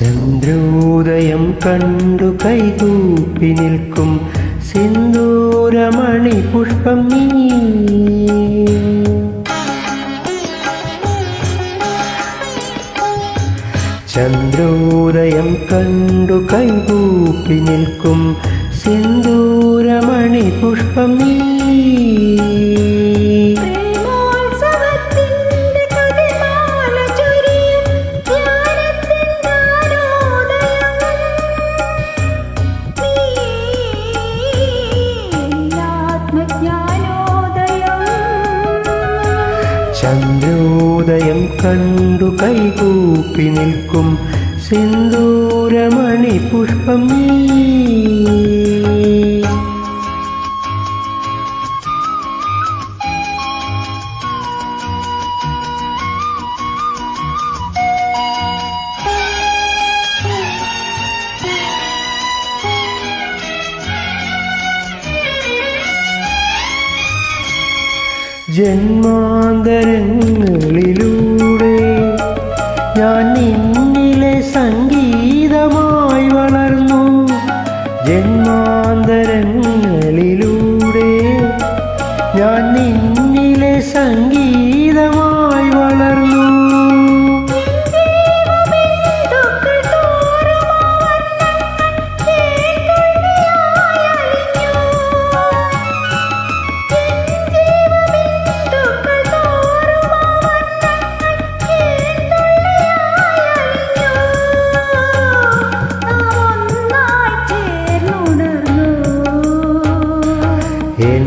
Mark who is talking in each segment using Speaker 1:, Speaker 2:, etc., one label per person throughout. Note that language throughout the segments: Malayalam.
Speaker 1: ചന്ദ്രോദയം കണ്ടു കൈകൂപ്പി നിൽക്കും സിന്ദൂരമണി പുഷ്പം നീ. ചന്ദ്രോദയം കണ്ടു കൈകൂപ്പി നിൽക്കും സിന്ദൂരമണി പുഷ്പം നീ. ചന്ദ്രോദയം കണ്ടു കൈകൂപ്പി നിൽക്കും സിന്ദൂരമണി പുഷ്പം ജന്മാന്തരങ്ങളിലൂടെ ഞാൻ നിന്നിലെ സംഗീതമായി വളർന്നു. ജന്മാന്തരങ്ങളിലൂടെ ഞാൻ നിന്നിലെ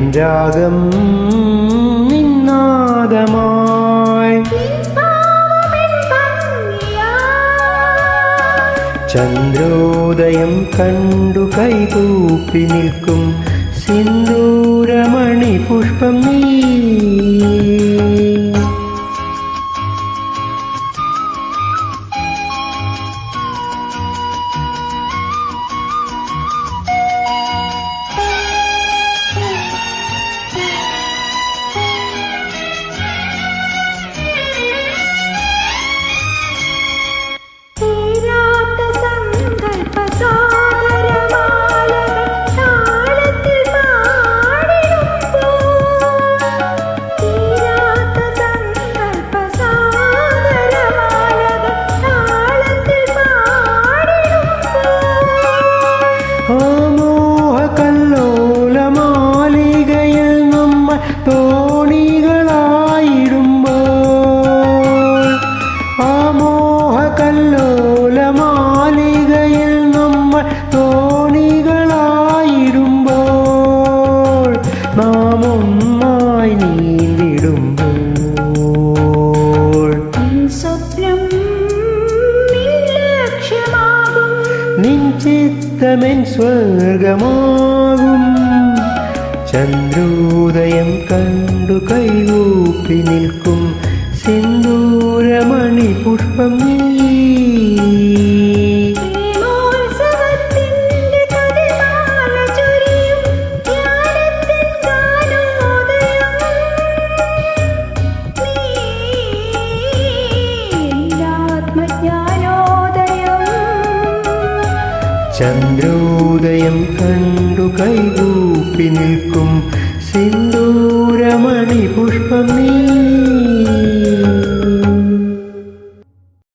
Speaker 1: രാഗം നിന്നാദമായി. ചന്ദ്രോദയം കണ്ടു കൈകൂപ്പി നിൽക്കും സിന്ദൂരമണി പുഷ്പം നീ ചിത്തമെൻ സ്വർഗമാകും ചന്ദ്രോദയം കണ്ടു കൈകൂപ്പി നിൽക്കും സിന്ദൂരമണി പുഷ്പം ചന്ദ്രോദയം കണ്ടു കൈകൂപ്പി നിൽക്കും സിന്ദൂരമണി പുഷ്പം നീ.